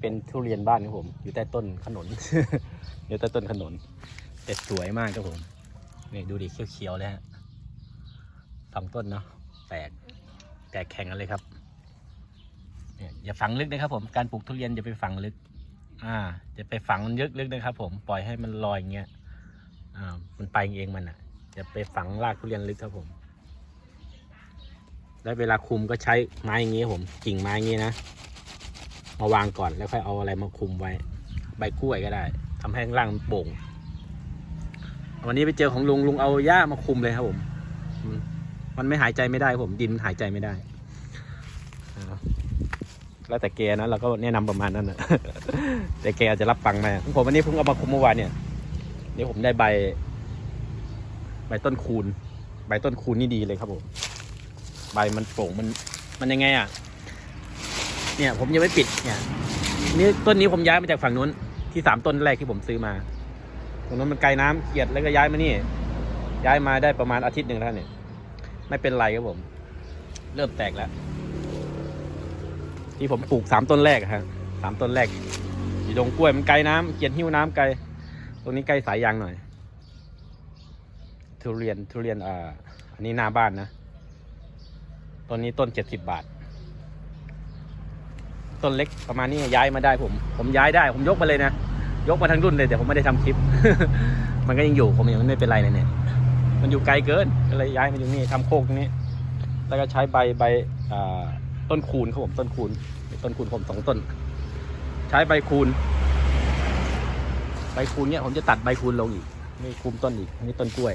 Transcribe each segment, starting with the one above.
เป็นทุเรียนบ้านครับผม อยู่ใต้ต้นขนุน อยู่ใต้ต้นขนุนแต่สวยมากครับผมนี่ดูดิเขียวๆเลยฮะสองต้นเนาะแตกแตกแข่งกันเลยครับเนี่ยอย่าฝังลึกนะครับ ผมการปลูกทุเรียนอย่าไปฝังลึก อ่าจะไปฝังมันลึกๆนะครับ ผมปล่อยให้มันลอยอย่างเงี้ยอ่ามันไปเองมันอะจะไปฝังรากทุเรียนลึกครับผมแล้วเวลาคุมก็ใช้ไม้อย่างเงี้ครับผมกิ่งไม้อย่างเงี้ยนะ มาวางก่อนแล้วค่อยเอาอะไรมาคุมไว้ ใบกล้วยก็ได้ทำให้ข้างล่างมันโป่ง วันนี้ไปเจอของลุงลุงเอาหญ้ามาคุมเลยครับผม มันไม่หายใจไม่ได้ผมดินหายใจไม่ได้ แล้วแต่แกนะเราก็แนะนำประมาณนั้นนะแต่แกอาจจะรับฟังไหมผมวันนี้เพิ่งเอามาคุมเมื่อวานเนี่ยนี่ผมได้ใบ ใบต้นคูณ ใบต้นคูณนี่ดีเลยครับผม ใบมันโปร่งมันมันยังไงอะ เนี่ย ผมยังไม่ปิดเนี่ยนี่ต้นนี้ผมย้ายมาจากฝั่งนู้นที่สามต้นแรกที่ผมซื้อมาตรงนู้นมันไกลน้ำเกียดแล้วก็ย้ายมานี่ ย้ายมาได้ประมาณอาทิตย์หนึ่งแล้วเนี่ย ไม่เป็นไรครับผม เริ่มแตกแล้ว ที่ผมปลูกสามต้นแรกอะฮะสามต้นแรกอยู่ดงกล้วยมันไกลน้ำเกียดหิ้วน้ำไกล ตรงนี้ใกล้สายยางหน่อย ทุเรียนทุเรียนอ่าอันนี้หน้าบ้านนะต้นนี้ต้นเจ็ดสิบบาท ต้นเล็กประมาณนี้ย้ายมาได้ผม ผมย้ายได้ ผมยกมาเลยนะ ยกมาทั้งรุ่นเลยแต่ผมไม่ได้ทำคลิป มันก็ยังอยู่ผมยังไม่เป็นไรเลยเนี่ย มันอยู่ไกลเกินก็เลยย้ายมาอยู่นี่ทำโคกตรงนี้ แล้วก็ใช้ใบใบต้นคูณครับผมต้นคูณต้นคูณผมสองต้น ใช้ใบคูณใบคูณเนี่ยผมจะตัดใบคูณลงอีกไม่คุมต้นอีกนี่ต้นกล้วย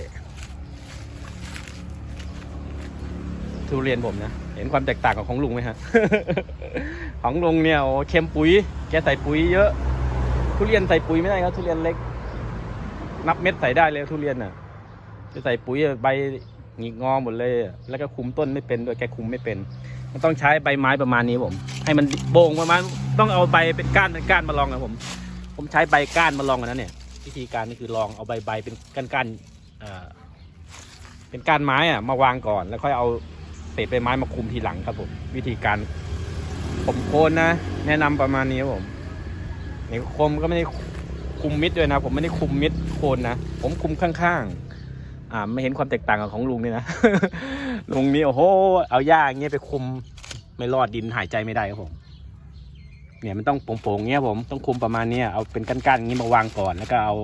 ทุเรียนผมนะ เห็นความแตกต่างกับของลุงไหมฮะ ของลุงเนี่ยโอ้เค็มปุ๋ย แกใส่ปุ๋ยเยอะ ทุเรียนใส่ปุ๋ยไม่ได้ครับ ทุเรียนเล็ก นับเม็ดใส่ได้เลยทุเรียนน่ะจะใส่ปุ๋ยใบหงิกงอหมดเลย แล้วก็คุมต้นไม่เป็นด้วยแกคุมไม่เป็น มันต้องใช้ใบไม้ประมาณนี้ผม ให้มันโบ่งประมาณต้องเอาใบเป็นก้านเป็นก้านมาลองนะผม ผมใช้ใบก้านมาลองกันนะเนี่ยวิธีการนี่คือลองเอาใบใบเป็นก้านก้านๆเอ่อเป็นก้านไม้อะมาวางก่อน แล้วค่อยเอาเศษใบไม้มาคุมทีหลังครับผม วิธีการ ผมโคนนะ แนะนำประมาณนี้ครับผมนี่โคมก็ไม่ได้คุมมิดด้วยนะ ผมไม่ได้คุมมิดโคนนะ ผมคุมข้างๆ อ่าไม่เห็นความแตกต่างกับของลุงนี่นะ ลุงนี่โอ้โห เอาหญ้าอย่างเงี้ยไปคุม ไม่รอดดินหายใจไม่ได้ครับผม เนี่ยมันต้องโป่งๆเงี้ยผมต้องคุมประมาณนี้เอาเป็นก้านๆอย่างงี้มาวางก่อนแล้วก็เอา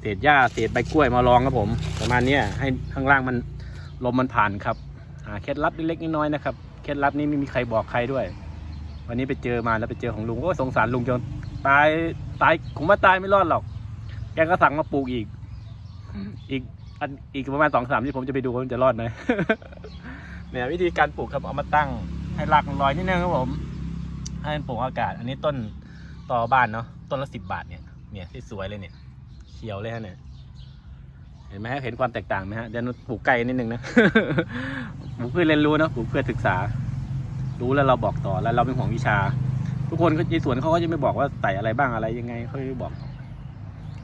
เศษหญ้าเศษใบกล้วยมารองครับผม ประมาณนี้ให้ข้างล่างมันลมมันผ่านครับเคล็ดลับเล็กๆน้อยๆนะครับ เคล็ดลับนี้ไม่มีใครบอกใครด้วย วันนี้ไปเจอมาแล้วไปเจอของลุงโอ้สงสารลุงจนตายตายผมว่าตายไม่รอดหรอก แกก็สั่งมาปลูกอีก อีกอันอีกประมาณสองสามที่ผมจะไปดูว่ามันจะรอดไหมเนี่ยวิธีการปลูกครับเอามาตั้งให้รากมันลอยนิดนึงครับผม ให้มันปร่งอากาศ อันนี้ต้นต่อบ้านเนาะต้นละสิบบาทเนี่ยเนี่ยที่สวยเลยเนี่ยเขียวเลยฮะเนี่ยเห็นไหมฮะเห็นความแตกต่างไหมฮะเดี๋ยวปลูกไกลนิดนึงนะปลูกเพื่อเรียนรู้นะปลูกเพื่อศึกษา รู้แล้วเราบอกต่อแล้วเราเป็นห่วงวิชา ทุกคนก็ในสวนเขาก็จะไม่บอกว่าใส่อะไรบ้างอะไรยังไงเขาไม่บอก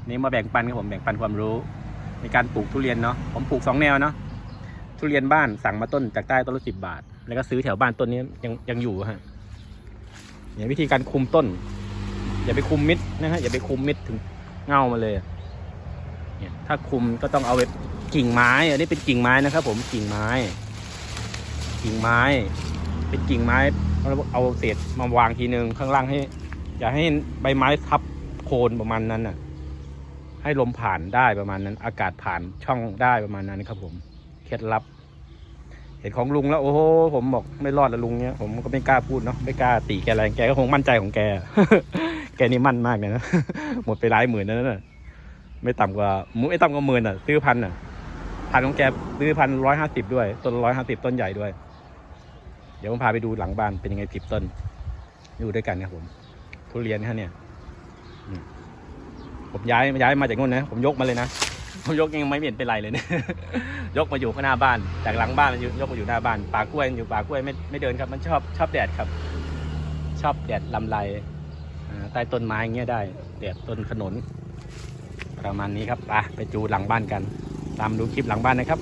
นี่มาแบ่งปันครับผมแบ่งปันความรู้ ในการปลูกทุเรียนเนาะผมปลูกสองแนวเนาะทุเรียนบ้านสั่งมาต้นจากใต้ต้นละสิบบาท แล้วก็ซื้อแถวบ้านต้นนี้ยังยังอยู่ฮะเนี่ยวิธีการคุมต้น อย่าไปคุมมิดนะฮะอย่าไปคุมมิดถึงเงามาเลยเนี่ยถ้าคุมก็ต้องเอาไปกิ่งไม้ อันนี้เป็นกิ่งไม้นะครับผมกิ่งไม้ กิ่งไม้ เป็นกิ่งไม้เอาเศษมาวางทีนึงข้างล่างให้ อย่าให้ใบไม้ทับโคนประมาณนั้นน่ะ ให้ลมผ่านได้ประมาณนั้น อากาศผ่านช่องได้ประมาณนั้นครับผมเคล็ดลับ เห็นของลุงแล้ว โอ้โหผมบอกไม่รอดล้วลุงเนี้ยผมก็ไม่กล้าพูดเนาะไม่กล้าตีแกอะไรแกก็คงมั่นใจของแก แกนี่มั่นมากเลยนะหมดไปหลายหมื่นแล้วนะไม่ต่ำกว่าไม่ต่ำกว่าหมื่นอะซื้อพันอะพันของแกซื้อพันร้อยห้าสิบด้วยต้นร้อยห้าสิบต้นใหญ่ด้วย เดี๋ยวผมพาไปดูหลังบ้านเป็นยังไงสิบต้นอยู่ด้วยกันครับผมทุเรียนฮะเนี่ยผมย้ายย้ายมาจากนู่นนะ ผมยกมาเลยนะผมยกยังไม่เห็นเป็นไรเลยเนี่ยยกมาอยู่ข้างหน้าบ้าน จากหลังบ้านมันยกมาอยู่หน้าบ้านป่ากล้วยอยู่ป่ากล้วยไม่ไม่เดินครับ มันชอบชอบแดดครับ ชอบแดดลำไรใต้ต้นไม้เงี้ยได้แดดต้นขนุนประมาณนี้ครับไปไปดูหลังบ้านกัน ตามดูคลิปหลังบ้านนะครับ